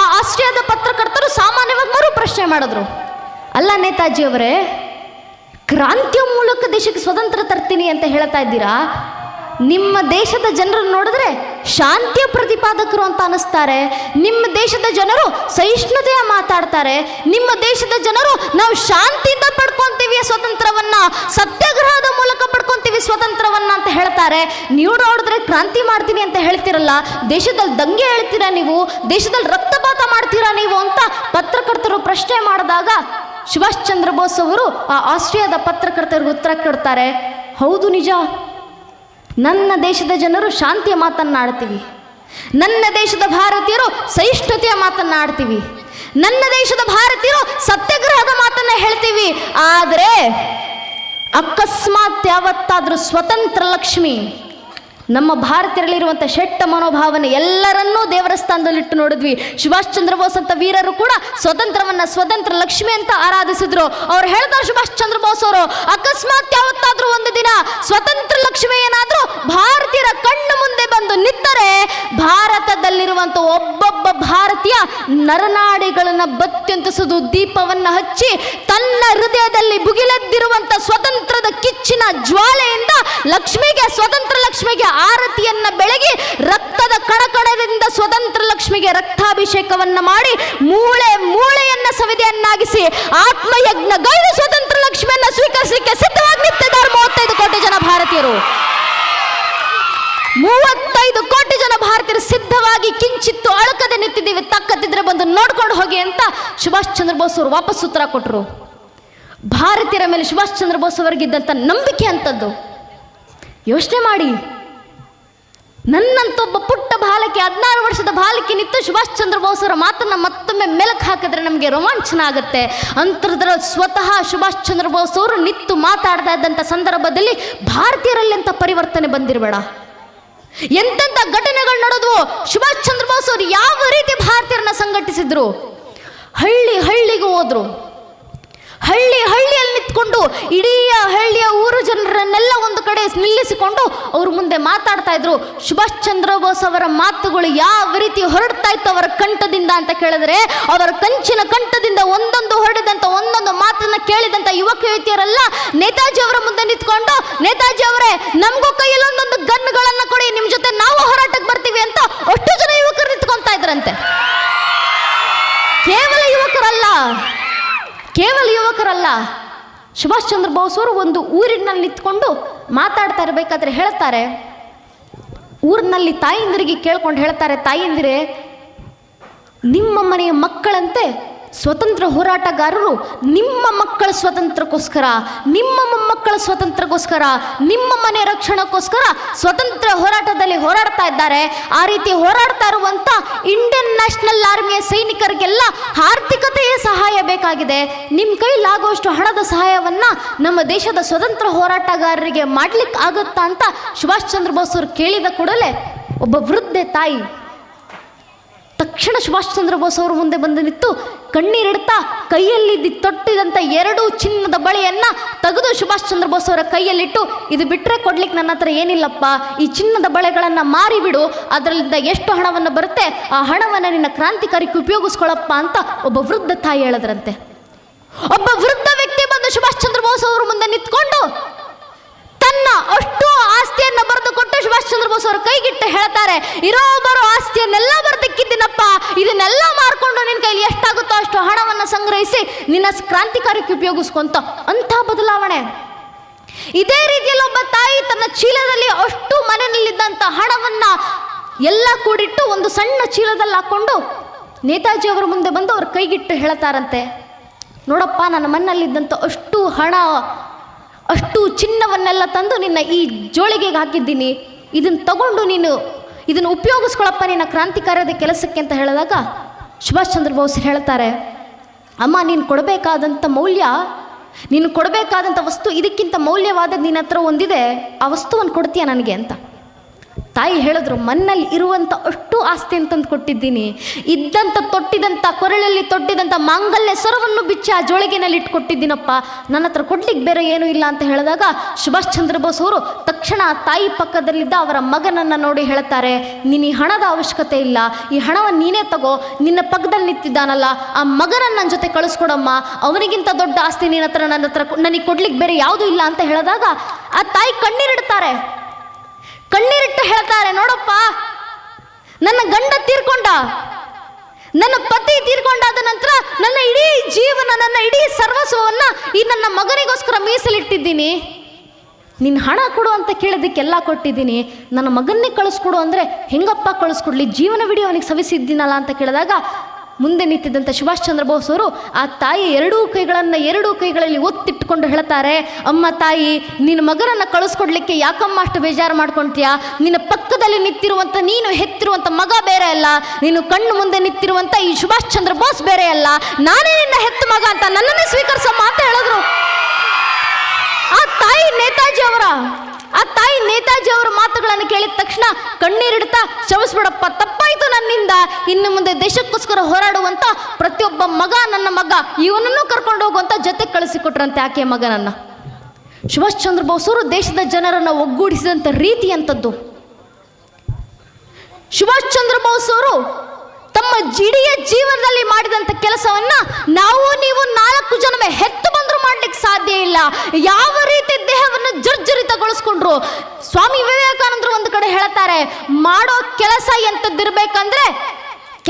ಆ ಆಸ್ಟ್ರಿಯಾದ ಪತ್ರಕರ್ತರು ಸಾಮಾನ್ಯವಾಗಿ ಮರು ಪ್ರಶ್ನೆ ಮಾಡಿದ್ರು. ಅಲ್ಲ ನೇತಾಜಿ ಅವರೇ ಕ್ರಾಂತಿಯ ಮೂಲಕ ದೇಶಕ್ಕೆ ಸ್ವತಂತ್ರ ತರ್ತೀನಿ ಅಂತ ಹೇಳ್ತಾ ಇದ್ದೀರಾ? ನಿಮ್ಮ ದೇಶದ ಜನರನ್ನು ನೋಡಿದ್ರೆ ಶಾಂತಿಯ ಪ್ರತಿಪಾದಕರು ಅಂತ ಅನಿಸ್ತಾರೆ ನಿಮ್ಮ ದೇಶದ ಜನರು ಸಹಿಷ್ಣುತೆಯ ಮಾತಾಡ್ತಾರೆ. ನಿಮ್ಮ ದೇಶದ ಜನರು ನಾವು ಶಾಂತಿಯಿಂದ ಪಡ್ಕೊಂತೀವಿ ಸ್ವತಂತ್ರವನ್ನ ಸತ್ಯಾಗ್ರಹದ ಮೂಲಕ ಪಡ್ಕೊಂತೀವಿ ಸ್ವತಂತ್ರವನ್ನ ಅಂತ ಹೇಳ್ತಾರೆ. ನೀವು ನೋಡಿದ್ರೆ ಕ್ರಾಂತಿ ಮಾಡ್ತೀನಿ ಅಂತ ಹೇಳ್ತಿರಲ್ಲ, ದೇಶದಲ್ಲಿ ದಂಗೆ ಹೇಳ್ತೀರಾ ನೀವು? ದೇಶದಲ್ಲಿ ರಕ್ತಪಾತ ಮಾಡ್ತೀರಾ ನೀವು ಅಂತ ಪತ್ರಕರ್ತರು ಪ್ರಶ್ನೆ ಮಾಡಿದಾಗ ಸುಭಾಷ್ ಚಂದ್ರ ಬೋಸ್ ಅವರು ಆ ಆಸ್ಟ್ರಿಯಾದ ಪತ್ರಕರ್ತರಿಗೆ ಉತ್ತರ ಕೊಡ್ತಾರೆ. ಹೌದು ನಿಜ. ನನ್ನ ದೇಶದ ಜನರು ಶಾಂತಿಯ ಮಾತನ್ನಾಡ್ತೀವಿ. ನನ್ನ ದೇಶದ ಭಾರತೀಯರು ಸಹಿಷ್ಣುತೆಯ ಮಾತನ್ನಾಡ್ತೀವಿ. ನನ್ನ ದೇಶದ ಭಾರತೀಯರು ಸತ್ಯಾಗ್ರಹದ ಮಾತನ್ನ ಹೇಳ್ತೀವಿ. ಆದರೆ ಅಕಸ್ಮಾತ್ ಯಾವತ್ತಾದರೂ ಸ್ವತಂತ್ರ ಲಕ್ಷ್ಮಿ ನಮ್ಮ ಭಾರತೀಯರಲ್ಲಿರುವಂಥ ಶೆಟ್ಟ ಮನೋಭಾವನೆ ಎಲ್ಲರನ್ನೂ ದೇವರ ಸ್ಥಾನದಲ್ಲಿಟ್ಟು ನೋಡಿದ್ವಿ. ಸುಭಾಷ್ ಚಂದ್ರ ಬೋಸ್ ಅಂತ ವೀರರು ಕೂಡ ಸ್ವತಂತ್ರವನ್ನ ಸ್ವತಂತ್ರ ಲಕ್ಷ್ಮಿ ಅಂತ ಆರಾಧಿಸಿದ್ರು. ಅವ್ರು ಹೇಳ್ತಾರೆ ಸುಭಾಷ್ ಚಂದ್ರ ಬೋಸ್ ಅವರು, ಅಕಸ್ಮಾತ್ ಯಾವತ್ತಾದ್ರೂ ಒಂದು ದಿನ ಸ್ವತಂತ್ರ ಲಕ್ಷ್ಮಿ ಏನಾದ್ರೂ ಭಾರತೀಯರ ಕಣ್ಣು ಮುಂದೆ ಬಂದು ನಿಂತರೆ ಭಾರತದಲ್ಲಿರುವಂಥ ಒಬ್ಬೊಬ್ಬ ಭಾರತೀಯ ನರನಾಡಿಗಳನ್ನ ಬತ್ಯಂತಿಸುವುದು ದೀಪವನ್ನ ಹಚ್ಚಿ ತನ್ನ ಹೃದಯದಲ್ಲಿ ಭುಗಿಲೆದ್ದಿರುವಂಥ ಸ್ವತಂತ್ರದ ಕಿಚ್ಚಿನ ಜ್ವಾಲೆಯಿಂದ ಲಕ್ಷ್ಮಿಗೆ, ಸ್ವತಂತ್ರ ಲಕ್ಷ್ಮಿಗೆ ಆರತಿಯನ್ನ ಬೆಳಗಿ ರಕ್ತದ ಕಣಕಣದಿಂದ ಸ್ವತಂತ್ರ ಲಕ್ಷ್ಮಿಗೆ ರಕ್ತಾಭಿಷೇಕವನ್ನ ಮಾಡಿ ಮೂಳೆ ಮೂಳೆಯನ್ನ ಸವಿದೆಯನ್ನಾಗಿಸಿ ಆತ್ಮಯಜ್ಞಗೈದು ಸ್ವತಂತ್ರ ಲಕ್ಷ್ಮಿಯನ್ನ ಸ್ವೀಕರಿಸಲಿಕ್ಕೆ ಸಿದ್ಧವಾಗಿ ನಿಂತಿದ್ದಾರೆ ಮೂವತ್ತೈದು ಕೋಟಿ ಜನ ಭಾರತೀಯರು. ಮೂವತ್ತೈದು ಕೋಟಿ ಜನ ಭಾರತೀಯರು ಸಿದ್ಧವಾಗಿ ಕಿಂಚಿತ್ತು ಅಳಕದೆ ನಿಂತಿದ್ದೀವಿ, ತಕ್ಕತ್ತಿದ್ರೆ ಬಂದು ನೋಡ್ಕೊಂಡು ಹೋಗಿ ಅಂತ ಸುಭಾಷ್ ಚಂದ್ರ ಬೋಸ್ ಅವರು ವಾಪಸ್ ಉತ್ತರ ಕೊಟ್ಟರು ಭಾರತೀಯರ ಮೇಲೆ ಸುಭಾಷ್ ಚಂದ್ರ ಬೋಸ್ ಅವರಿಗಿದ್ದಂಥ ನಂಬಿಕೆ ಅಂತದ್ದು ಯೋಚನೆ ಮಾಡಿ. ನನ್ನಂತ ಒಬ್ಬ ಪುಟ್ಟ ಬಾಲಕಿ, ಹದಿನಾರು ವರ್ಷದ ಬಾಲಕಿ ನಿಂತು ಸುಭಾಷ್ ಚಂದ್ರ ಬೋಸ್ ಅವರ ಮಾತನ್ನ ಮತ್ತೊಮ್ಮೆ ಮೆಲಕ್ ಹಾಕಿದ್ರೆ ನಮಗೆ ರೋಮಾಂಚನ ಆಗುತ್ತೆ. ಅಂತರದ್ರ ಸ್ವತಃ ಸುಭಾಷ್ ಚಂದ್ರ ಬೋಸ್ ಅವರು ನಿತ್ತು ಮಾತಾಡ್ತಾ ಇದ್ದಂಥ ಸಂದರ್ಭದಲ್ಲಿ ಭಾರತೀಯರಲ್ಲಿ ಅಂತ ಪರಿವರ್ತನೆ ಬಂದಿರಬೇಡ. ಎಂತೆಂಥ ಘಟನೆಗಳು ನಡೆದವು, ಸುಭಾಷ್ ಚಂದ್ರ ಬೋಸ್ ಅವರು ಯಾವ ರೀತಿ ಭಾರತೀಯರನ್ನ ಸಂಘಟಿಸಿದ್ರು? ಹಳ್ಳಿ ಹಳ್ಳಿಗೂ ಹೋದ್ರು. ಹಳ್ಳಿ ಹಳ್ಳಿಯಲ್ಲಿ ನಿಂತ್ಕೊಂಡು ಇಡೀ ಊರು ಜನರನ್ನೆಲ್ಲ ಒಂದು ಕಡೆ ನಿಲ್ಲಿಸಿಕೊಂಡು ಅವ್ರ ಮುಂದೆ ಮಾತಾಡ್ತಾ ಇದ್ರು. ಸುಭಾಷ್ ಚಂದ್ರ ಬೋಸ್ ಅವರ ಮಾತುಗಳು ಯಾವ ರೀತಿ ಹೊರಡ್ತಾ ಇತ್ತು ಅವರ ಕಂಠದಿಂದ ಅಂತ ಕೇಳಿದ್ರೆ, ಅವರ ಕಂಚಿನ ಕಂಠದಿಂದ ಒಂದೊಂದು ಹೊರಡಿದಂತ ಒಂದೊಂದು ಮಾತನ್ನ ಕೇಳಿದಂತ ಯುವಕ ಯುವತಿಯರೆಲ್ಲ ನೇತಾಜಿ ಅವರ ಮುಂದೆ ನಿಂತ್ಕೊಂಡು, ನೇತಾಜಿ ಅವರೇ, ನಮಗೂ ಕೈಯಲ್ಲಿ ಒಂದೊಂದು ಗನ್ಗಳನ್ನ ಕೊಡಿ, ನಿಮ್ ಜೊತೆ ನಾವು ಹೋರಾಟಕ್ಕೆ ಬರ್ತೀವಿ ಅಂತ ಅಷ್ಟು ಜನ ಯುವಕರು ನಿಂತ್ಕೊಂತಾ ಇದ್ರಂತೆ. ಕೇವಲ ಯುವಕರಲ್ಲ ಕೇವಲ ಯುವಕರಲ್ಲ ಸುಭಾಷ್ ಚಂದ್ರ ಬೋಸ್ ಅವರು ಒಂದು ಊರಿನಲ್ಲಿ ನಿಂತ್ಕೊಂಡು ಮಾತಾಡ್ತಾ ಇರಬೇಕಾದ್ರೆ ಹೇಳ್ತಾರೆ. ಊರಿನಲ್ಲಿ ತಾಯಿಂದಿರಿಗೆ ಕೇಳ್ಕೊಂಡು ಹೇಳ್ತಾರೆ, ತಾಯಿಂದಿರೇ, ನಿಮ್ಮ ಮನೆಯ ಮಕ್ಕಳಂತೆ ಸ್ವತಂತ್ರ ಹೋರಾಟಗಾರರು ನಿಮ್ಮ ಮಕ್ಕಳ ಸ್ವತಂತ್ರಕ್ಕೋಸ್ಕರ, ನಿಮ್ಮ ಮೊಮ್ಮಕ್ಕಳ ಸ್ವತಂತ್ರಕ್ಕೋಸ್ಕರ, ನಿಮ್ಮ ಮನೆ ರಕ್ಷಣಕ್ಕೋಸ್ಕರ ಸ್ವತಂತ್ರ ಹೋರಾಟದಲ್ಲಿ ಹೋರಾಡ್ತಾ ಇದ್ದಾರೆ. ಆ ರೀತಿ ಹೋರಾಡ್ತಾ ಇರುವಂಥ ಇಂಡಿಯನ್ ನ್ಯಾಷನಲ್ ಆರ್ಮಿಯ ಸೈನಿಕರಿಗೆಲ್ಲ ಆರ್ಥಿಕತೆಯ ಸಹಾಯ ಬೇಕಾಗಿದೆ ನಿಮ್ಮ ಕೈಲಾಗುವಷ್ಟು ಹಣದ ಸಹಾಯವನ್ನ ನಮ್ಮ ದೇಶದ ಸ್ವತಂತ್ರ ಹೋರಾಟಗಾರರಿಗೆ ಮಾಡ್ಲಿಕ್ಕೆ ಆಗುತ್ತಾ ಅಂತ ಸುಭಾಷ್ ಚಂದ್ರ ಬೋಸ್ ಅವರು ಕೇಳಿದ ಕೂಡಲೇ, ಒಬ್ಬ ವೃದ್ಧೆ ತಾಯಿ ತಕ್ಷಣ ಸುಭಾಷ್ ಚಂದ್ರ ಬೋಸ್ ಅವರು ಮುಂದೆ ಬಂದು ನಿಂತು ಕಣ್ಣೀರಿಡ್ತಾ ಕೈಯಲ್ಲಿ ತೊಟ್ಟಿದಂಥ ಎರಡು ಚಿನ್ನದ ಬಳೆಯನ್ನ ತೆಗೆದು ಸುಭಾಷ್ ಚಂದ್ರ ಬೋಸ್ ಅವರ ಕೈಯಲ್ಲಿಟ್ಟು, ಇದು ಬಿಟ್ಟರೆ ಕೊಡ್ಲಿಕ್ಕೆ ನನ್ನ ಹತ್ರ ಏನಿಲ್ಲಪ್ಪ, ಈ ಚಿನ್ನದ ಬಳೆಗಳನ್ನು ಮಾರಿಬಿಡು ಅದರಿಂದ ಎಷ್ಟು ಹಣವನ್ನು ಬರುತ್ತೆ, ಆ ಹಣವನ್ನು ನಿನ್ನ ಕ್ರಾಂತಿಕಾರಿಕ್ಕೆ ಉಪಯೋಗಿಸ್ಕೊಳಪ್ಪ ಅಂತ ಒಬ್ಬ ವೃದ್ಧ ತಾಯಿ ಹೇಳದ್ರಂತೆ. ಒಬ್ಬ ವೃದ್ಧ ವ್ಯಕ್ತಿ ಬಂದು ಸುಭಾಷ್ ಚಂದ್ರ ಬೋಸ್ ಅವರ ಮುಂದೆ ನಿಂತ್ಕೊಂಡು ತನ್ನ ಅಷ್ಟು ಆಸ್ತಿಯನ್ನ ಬರೆದು ಕೊಟ್ಟು ಸುಭಾಷ್ ಚಂದ್ರ ಬೋಸ್ ಅವರು ಕೈಗಿಟ್ಟು ಹೇಳ್ತಾರೆ, ಇರೋ ಬರೋ ಆಸ್ತಿಯನ್ನೆಲ್ಲ ಬರೆದಿಕ್ಕಿದ್ದೀನಪ್ಪ, ಇದನ್ನೆಲ್ಲ ಮಾರ್ಕೊಂಡು ನಿನ್ನ ಕೈಲಿ ಎಷ್ಟಾಗುತ್ತೋ ಅಷ್ಟು ಹಣವನ್ನು ಸಂಗ್ರಹಿಸಿ ನಿನ್ನ ಕ್ರಾಂತಿಕಾರಕ್ಕೆ ಉಪಯೋಗಿಸ್ಕೊಂತ, ಅಂಥ ಬದಲಾವಣೆ. ಇದೇ ರೀತಿಯಲ್ಲಿ ಒಬ್ಬ ತಾಯಿ ತನ್ನ ಚೀಲದಲ್ಲಿ ಅಷ್ಟು ಮನೆಯಲ್ಲಿದ್ದಂಥ ಹಣವನ್ನ ಎಲ್ಲ ಕೂಡಿಟ್ಟು ಒಂದು ಸಣ್ಣ ಚೀಲದಲ್ಲಿ ಹಾಕೊಂಡು ನೇತಾಜಿ ಅವರ ಮುಂದೆ ಬಂದು ಅವ್ರ ಕೈಗಿಟ್ಟು ಹೇಳ್ತಾರಂತೆ, ನೋಡಪ್ಪ ನನ್ನ ಮಣ್ಣಲ್ಲಿದ್ದಂಥ ಅಷ್ಟು ಹಣ ಅಷ್ಟು ಚಿನ್ನವನ್ನೆಲ್ಲ ತಂದು ನಿನ್ನ ಈ ಜೋಳಿಗೆಗೆ ಹಾಕಿದ್ದೀನಿ. ಇದನ್ನು ತಗೊಂಡು ನೀನು ಇದನ್ನು ಉಪಯೋಗಿಸ್ಕೊಳಪ್ಪ ನಿನ್ನ ಕ್ರಾಂತಿಕಾರ್ಯದ ಕೆಲಸಕ್ಕೆ ಅಂತ ಹೇಳಿದಾಗ ಸುಭಾಷ್ ಚಂದ್ರ ಬೋಸ್ ಹೇಳ್ತಾರೆ, ಅಮ್ಮ, ನೀನು ಕೊಡಬೇಕಾದಂಥ ಮೌಲ್ಯ, ನೀನು ಕೊಡಬೇಕಾದಂಥ ವಸ್ತು ಇದಕ್ಕಿಂತ ಮೌಲ್ಯವಾದ ನಿನ್ನ ಹತ್ರ ಒಂದಿದೆ, ಆ ವಸ್ತುವನ್ನು ಕೊಡ್ತೀಯ ನನಗೆ? ಅಂತ. ತಾಯಿ ಹೇಳಿದ್ರು, ಮನ್ನಲ್ಲಿ ಇರುವಂಥ ಅಷ್ಟು ಆಸ್ತಿ ಅಂತಂದು ಕೊಟ್ಟಿದ್ದೀನಿ. ಇದ್ದಂಥ ತೊಟ್ಟಿದಂಥ ಕೊರಳಲ್ಲಿ ತೊಟ್ಟಿದಂಥ ಮಾಂಗಲ್ಯ ಸ್ವರವನ್ನು ಬಿಚ್ಚಿ ಆ ಜೋಳಿಗೆನಲ್ಲಿ ಇಟ್ಕೊಟ್ಟಿದ್ದೀನಪ್ಪ. ನನ್ನ ಹತ್ರ ಕೊಡ್ಲಿಕ್ಕೆ ಬೇರೆ ಏನೂ ಇಲ್ಲ ಅಂತ ಹೇಳಿದಾಗ ಸುಭಾಷ್ ಚಂದ್ರ ಬೋಸ್ ಅವರು ತಕ್ಷಣ ತಾಯಿ ಪಕ್ಕದಲ್ಲಿದ್ದ ಅವರ ಮಗನನ್ನು ನೋಡಿ ಹೇಳ್ತಾರೆ, ನೀನು ಈ ಹಣದ ಅವಶ್ಯಕತೆ ಇಲ್ಲ. ಈ ಹಣವನ್ನು ನೀನೇ ತಗೋ. ನಿನ್ನ ಪಕ್ಕದಲ್ಲಿ ನಿಂತಿದ್ದಾನಲ್ಲ. ಆ ಮಗನನ್ನು ನನ್ನ ಜೊತೆ ಕಳಿಸ್ಕೊಡಮ್ಮ. ಅವನಿಗಿಂತ ದೊಡ್ಡ ಆಸ್ತಿ ನಿನ್ನ ಹತ್ರ, ನನ್ನ ಹತ್ರ ನನಗೆ ಕೊಡ್ಲಿಕ್ಕೆ ಬೇರೆ ಯಾವುದೂ ಇಲ್ಲ ಅಂತ ಹೇಳಿದಾಗ ಆ ತಾಯಿ ಕಣ್ಣೀರಿಡ್ತಾರೆ. ಕಣ್ಣೀರಿಟ್ಟು ಹೇಳ್ತಾರೆ, ನೋಡಪ್ಪ. ನನ್ನ ಗಂಡ ತೀರ್ಕೊಂಡ. ನನ್ನ ಪತಿ ತೀರ್ಕೊಂಡಾದ ನಂತರ ನನ್ನ ಇಡೀ ಜೀವನ, ನನ್ನ ಇಡೀ ಸರ್ವಸ್ವವನ್ನ ಈ ನನ್ನ ಮಗನಿಗೋಸ್ಕರ ಮೀಸಲಿಟ್ಟಿದ್ದೀನಿ. ನಿನ್ನ ಹಣ ಕೊಡು ಅಂತ ಕೇಳೋದಕ್ಕೆಲ್ಲ ಕೊಟ್ಟಿದ್ದೀನಿ. ನನ್ನ ಮಗನ್ನೇ ಕಳಿಸ್ಕೊಡು ಅಂದರೆ ಹೆಂಗಪ್ಪ ಕಳಿಸ್ಕೊಡ್ಲಿ? ಜೀವನವಿಡೀ ಅವನಿಗೆ ಸವಿಸಿದ್ದೀನಲ್ಲ ಅಂತ ಕೇಳಿದಾಗ ಮುಂದೆ ನಿಂತಿದ್ದಂಥ ಸುಭಾಷ್ ಚಂದ್ರ ಬೋಸ್ ಅವರು ಆ ತಾಯಿ ಎರಡೂ ಕೈಗಳನ್ನು ಎರಡೂ ಕೈಗಳಲ್ಲಿ ಒತ್ತಿಟ್ಟುಕೊಂಡು ಹೇಳ್ತಾರೆ, ಅಮ್ಮ ತಾಯಿ, ನಿನ್ನ ಮಗನನ್ನು ಕಳಿಸ್ಕೊಡ್ಲಿಕ್ಕೆ ಯಾಕಮ್ಮ ಅಷ್ಟು ಬೇಜಾರು ಮಾಡ್ಕೊಳ್ತೀಯಾ ನಿನ್ನ ಪಕ್ಕದಲ್ಲಿ ನಿಂತಿರುವಂಥ ನೀನು ಹೆತ್ತಿರುವಂಥ ಮಗ ಬೇರೆ ಅಲ್ಲ. ನೀನು ಕಣ್ಣು ಮುಂದೆ ನಿಂತಿರುವಂಥ ಈ ಸುಭಾಷ್ ಚಂದ್ರ ಬೋಸ್ ಬೇರೆ ಅಲ್ಲ. ನಾನೇ ನಿನ್ನ ಹೆತ್ತ ಮಗ ಅಂತ ನನ್ನನ್ನೇ ಸ್ವೀಕರಿಸಮ್ಮ ಅಂತ ಹೇಳಿದ್ರು. ಆ ತಾಯಿ ನೇತಾಜಿ ಅವರ ನೇತಾಜಿ ಅವರ ಮಾತುಗಳನ್ನು ಕೇಳಿದ ತಕ್ಷಣ ಕಣ್ಣೀರಿಡ್ತಾ ಕ್ಷಮಿಸ್ಬಿಡಪ್ಪ ತಪ್ಪಾಯ್ತು ನನ್ನಿಂದ. ಇನ್ನು ಮುಂದೆ ದೇಶಕ್ಕೋಸ್ಕರ ಹೋರಾಡುವಂತ ಪ್ರತಿಯೊಬ್ಬ ಮಗ ನನ್ನ ಮಗ, ಇವನನ್ನು ಕರ್ಕೊಂಡು ಹೋಗುವಂತ ಜೊತೆ ಕಳಿಸಿಕೊಟ್ರಂತೆ ಆಕೆಯ ಮಗನನ್ನ. ಸುಭಾಷ್ ಚಂದ್ರ ಬೋಸ್ ಅವರು ದೇಶದ ಜನರನ್ನು ಒಗ್ಗೂಡಿಸಿದಂಥ ರೀತಿ ಅಂತದ್ದು ಸುಭಾಷ್ ಚಂದ್ರ ಬೋಸ್ ಅವರು ತಮ್ಮ ಜಿಡಿಯ ಜೀವನದಲ್ಲಿ ಮಾಡಿದಂಥ ಕೆಲಸವನ್ನ ನಾವು ನೀವು ನಾಲ್ಕು ಜನವೇ ಹೆತ್ತು ಮಾಡ್ಲಿಕ್ಕೆ ಸಾಧ್ಯ ಇಲ್ಲ. ಯಾವ ರೀತಿ ದೇಹವನ್ನು ಜರ್ಜರಿತಗೊಳಿಸ್ಕೊಂಡ್ರು? ಸ್ವಾಮಿ ವಿವೇಕಾನಂದರು ಒಂದು ಕಡೆ ಹೇಳ್ತಾರೆ, ಮಾಡೋ ಕೆಲಸ ಎಂತದ್ದಿರ್ಬೇಕಂದ್ರೆ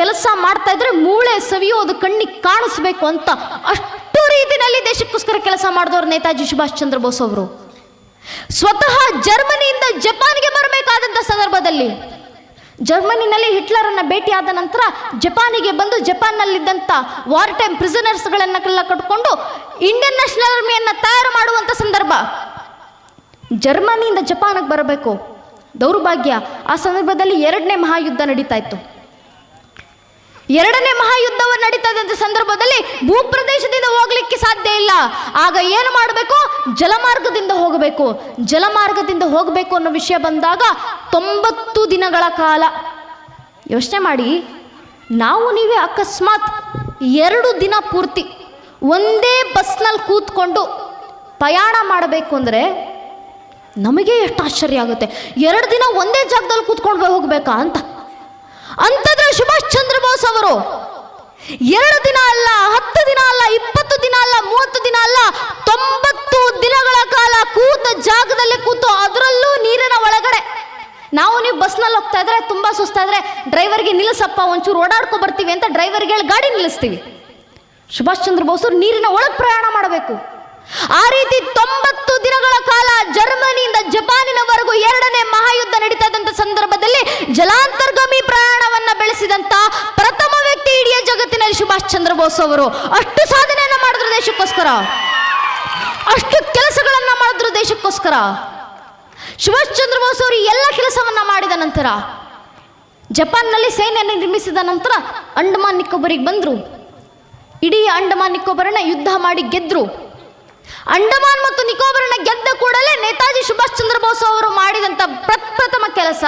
ಕೆಲಸ ಮಾಡ್ತಾ ಇದ್ರೆ ಮೂಳೆ ಸವಿಯೋದು, ಕಣ್ಣಿಗೆ ಕಾಣಿಸ್ಬೇಕು ಅಂತ ಅಷ್ಟು ರೀತಿಯಲ್ಲಿ ದೇಶಕ್ಕೋಸ್ಕರ ಕೆಲಸ ಮಾಡಿದವರು ನೇತಾಜಿ ಸುಭಾಷ್ ಚಂದ್ರ ಬೋಸ್ ಅವರು. ಸ್ವತಃ ಜರ್ಮನಿಯಿಂದ ಜಪಾನ್ಗೆ ಬರಬೇಕಾದಂತ ಸಂದರ್ಭದಲ್ಲಿ ಜರ್ಮನಿನಲ್ಲಿ ಹಿಟ್ಲರನ್ನು ಭೇಟಿಯಾದ ನಂತರ ಜಪಾನಿಗೆ ಬಂದು ಜಪಾನ್ನಲ್ಲಿದ್ದಂಥ ವಾರ್ ಟೈಮ್ ಪ್ರಿಸನರ್ಸ್ಗಳನ್ನೆಲ್ಲ ಕಟ್ಕೊಂಡು ಇಂಡಿಯನ್ ನ್ಯಾಷನಲ್ ಆರ್ಮಿಯನ್ನು ತಯಾರು ಮಾಡುವಂಥ ಸಂದರ್ಭ. ಜರ್ಮನಿಯಿಂದ ಜಪಾನಿಗೆ ಬರಬೇಕು. ದೌರ್ಭಾಗ್ಯ. ಆ ಸಂದರ್ಭದಲ್ಲಿ ಎರಡನೇ ಮಹಾಯುದ್ಧ ನಡೀತಾ ಇತ್ತು. ಎರಡನೇ ಮಹಾಯುದ್ಧವು ನಡೀತದಂತ ಸಂದರ್ಭದಲ್ಲಿ ಭೂಪ್ರದೇಶದಿಂದ ಹೋಗ್ಲಿಕ್ಕೆ ಸಾಧ್ಯ ಇಲ್ಲ. ಆಗ ಏನು ಮಾಡಬೇಕು? ಜಲಮಾರ್ಗದಿಂದ ಹೋಗಬೇಕು. ಜಲಮಾರ್ಗದಿಂದ ಹೋಗಬೇಕು ಅನ್ನೋ ವಿಷಯ ಬಂದಾಗ ತೊಂಬತ್ತು ದಿನಗಳ ಕಾಲ. ಯೋಚನೆ ಮಾಡಿ. ನಾವು ನೀವೇ ಅಕಸ್ಮಾತ್ ಎರಡು ದಿನ ಪೂರ್ತಿ ಒಂದೇ ಬಸ್ನಲ್ಲಿ ಕೂತ್ಕೊಂಡು ಪ್ರಯಾಣ ಮಾಡಬೇಕು ಅಂದರೆ ನಮಗೆ ಎಷ್ಟು ಆಶ್ಚರ್ಯ ಆಗುತ್ತೆ. ಎರಡು ದಿನ ಒಂದೇ ಜಾಗದಲ್ಲಿ ಕೂತ್ಕೊಂಡು ಹೋಗಬೇಕಾ ಅಂತ ಅಂಥದ್ರೆ ಸುಭಾಷ್ ಚಂದ್ರ ಬೋಸ್ ಅವರು ಎರಡು ದಿನ ಅಲ್ಲ, ಹತ್ತು ದಿನ ಅಲ್ಲ, ಇಪ್ಪತ್ತು ದಿನ ಅಲ್ಲ, ಮೂವತ್ತು ದಿನ ಅಲ್ಲ, ತೊಂಬತ್ತು ದಿನಗಳ ಕಾಲ ಕೂತ ಜಾಗದಲ್ಲಿ ಕೂತು ಅದರಲ್ಲೂ ನೀರಿನ ಒಳಗಡೆ. ನಾವು ನೀವು ಬಸ್ನಲ್ಲಿ ಹೋಗ್ತಾ ಇದ್ರೆ, ತುಂಬಾ ಸುಸ್ತಾದ್ರೆ ಡ್ರೈವರ್ಗೆ ನಿಲ್ಲಿಸಪ್ಪ ಒಂಚೂರು ಓಡಾಡ್ಕೊ ಬರ್ತೀವಿ ಅಂತ ಡ್ರೈವರ್ಗೆ ಹೇಳಿ ಗಾಡಿ ನಿಲ್ಲಿಸ್ತೀವಿ. ಸುಭಾಷ್ ಚಂದ್ರ ಬೋಸ್ ನೀರಿನ ಒಳಗೆ ಪ್ರಯಾಣ ಮಾಡಬೇಕು. ಆ ರೀತಿ ತೊಂಬತ್ತು ದಿನಗಳ ಕಾಲ ಜರ್ಮನಿಯಿಂದ ಜಪಾನಿನವರೆಗೂ ಎರಡನೇ ಮಹಾಯುದ್ಧ ನಡೀತಾ ಸಂದರ್ಭದಲ್ಲಿ ಜಲಾಂತರ್ಗಾಮಿ ಪ್ರಯಾಣವನ್ನ ಬೆಳೆಸಿದಂತ ಪ್ರಥಮ ವ್ಯಕ್ತಿ ಇಡೀ ಜಗತ್ತಿನಲ್ಲಿ ಸುಭಾಷ್ ಚಂದ್ರ ಬೋಸ್ ಅವರು. ಅಷ್ಟು ಸಾಧನೆಯನ್ನ ಮಾಡಿದ್ರು ದೇಶಕ್ಕೋಸ್ಕರ. ಅಷ್ಟು ಕೆಲಸಗಳನ್ನ ಮಾಡಿದ್ರು ದೇಶಕ್ಕೋಸ್ಕರ. ಸುಭಾಷ್ ಚಂದ್ರ ಬೋಸ್ ಅವರು ಎಲ್ಲ ಕೆಲಸವನ್ನ ಮಾಡಿದ ನಂತರ, ಜಪಾನ್ನಲ್ಲಿ ಸೇನೆಯನ್ನು ನಿರ್ಮಿಸಿದ ನಂತರ ಅಂಡಮಾನ್ ನಿಕೋಬರಿಗೆ ಬಂದರು. ಇಡೀ ಅಂಡಮಾನ್ ನಿಕೋಬರನ್ನ ಯುದ್ಧ ಮಾಡಿ ಗೆದ್ರು. ಅಂಡಮಾನ್ ಮತ್ತು ನಿಕೋಬರನ್ನ ಗೆದ್ದ ಕೂಡಲೇ ನೇತಾಜಿ ಸುಭಾಷ್ ಚಂದ್ರ ಬೋಸ್ ಅವರು ಮಾಡಿದಂಥ ಪ್ರಪ್ರಥಮ ಕೆಲಸ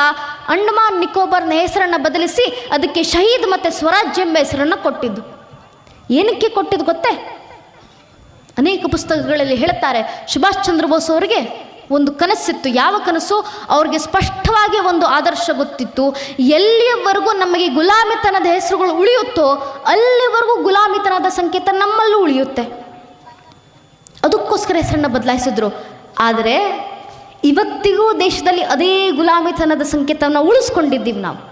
ಅಂಡಮಾನ್ ನಿಕೋಬಾರ್ನ ಹೆಸರನ್ನು ಬದಲಿಸಿ ಅದಕ್ಕೆ ಶಹೀದ್ ಮತ್ತು ಸ್ವರಾಜ್ಯ ಎಂಬ ಹೆಸರನ್ನು ಕೊಟ್ಟಿದ್ದು. ಏನಕ್ಕೆ ಕೊಟ್ಟಿದ್ದು ಗೊತ್ತೇ? ಅನೇಕ ಪುಸ್ತಕಗಳಲ್ಲಿ ಹೇಳ್ತಾರೆ, ಸುಭಾಷ್ ಚಂದ್ರ ಬೋಸ್ ಅವರಿಗೆ ಒಂದು ಕನಸಿತ್ತು. ಯಾವ ಕನಸು? ಅವ್ರಿಗೆ ಸ್ಪಷ್ಟವಾಗಿ ಒಂದು ಆದರ್ಶ ಗೊತ್ತಿತ್ತು. ಎಲ್ಲಿಯವರೆಗೂ ನಮಗೆ ಗುಲಾಮಿತನದ ಹೆಸರುಗಳು ಉಳಿಯುತ್ತೋ ಅಲ್ಲಿವರೆಗೂ ಗುಲಾಮಿತನದ ಸಂಕೇತ ನಮ್ಮಲ್ಲೂ ಉಳಿಯುತ್ತೆ. ಅದಕ್ಕೋಸ್ಕರ ಹೆಸರನ್ನು ಬದಲಾಯಿಸಿದ್ರು. ಆದರೆ ಇವತ್ತಿಗೂ ದೇಶದಲ್ಲಿ ಅದೇ ಗುಲಾಮಿತನದ ಸಂಕೇತವನ್ನು ಉಳಿಸ್ಕೊಂಡಿದ್ದೀವಿ ನಾವು.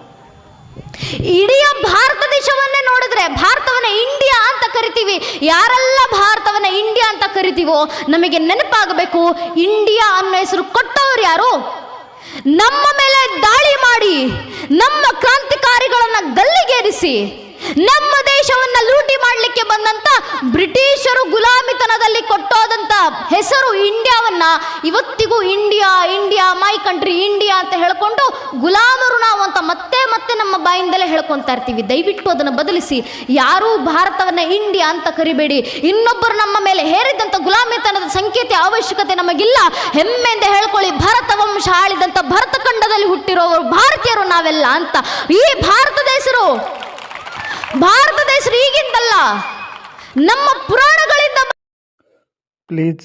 ಇಡೀ ಭಾರತ ದೇಶವನ್ನೇ ನೋಡಿದ್ರೆ, ಭಾರತವನ್ನ ಇಂಡಿಯಾ ಅಂತ ಕರಿತೀವಿ. ಯಾರೆಲ್ಲ ಭಾರತವನ್ನ ಇಂಡಿಯಾ ಅಂತ ಕರಿತೀವೋ, ನಮಗೆ ನೆನಪಾಗಬೇಕು ಇಂಡಿಯಾ ಅನ್ನೋ ಹೆಸರು ಕೊಟ್ಟವರು ಯಾರು? ನಮ್ಮ ಮೇಲೆ ದಾಳಿ ಮಾಡಿ, ನಮ್ಮ ಕ್ರಾಂತಿಕಾರಿಗಳನ್ನ ಗಲ್ಲಿಗೇರಿಸಿ, ನಮ್ಮ ದೇಶವನ್ನ ಲೂಟಿ ಮಾಡಲಿಕ್ಕೆ ಬಂದಂತ ಬ್ರಿಟಿಷರು ಕೊಟ್ಟೋದಂತ ಹೆಸರು ಇಂಡಿಯಾವನ್ನ ಇವತ್ತಿಗೂ India India, my country, India ಅಂತ ಹೇಳ್ಕೊಂಡು ಗುಲಾಮರು ನಾವು ಅಂತ ಮತ್ತೆ ಮತ್ತೆ ನಮ್ಮ ಬಾಯಿಂದಲೇ ಹೇಳ್ಕೊತಾ ಇರ್ತೀವಿ. ದಯವಿಟ್ಟು ಅದನ್ನು ಬದಲಿಸಿ. ಯಾರೂ ಭಾರತವನ್ನ ಇಂಡಿಯಾ ಅಂತ ಕರಿಬೇಡಿ. ಇನ್ನೊಬ್ಬರು ನಮ್ಮ ಮೇಲೆ ಹೇರಿದಂತ ಗುಲಾಮಿತನದ ಸಂಕೇತ ಅವಶ್ಯಕತೆ ನಮಗಿಲ್ಲ. ಹೆಮ್ಮೆಯಿಂದ ಹೇಳ್ಕೊಳ್ಳಿ, ಭಾರತ ವಂಶ ಆಳಿದಂಥ ಭರತ ಖಂಡದಲ್ಲಿ ಹುಟ್ಟಿರೋರು ಭಾರತೀಯರು ನಾವೆಲ್ಲ ಅಂತ. ಈ ಭಾರತ ದೇಶರು ಭಾರತ ದೇಶರು ಈಗಿಂದಲ್ಲ ನಮ್ಮ ಪುರಾಣಗಳಿಂದ Please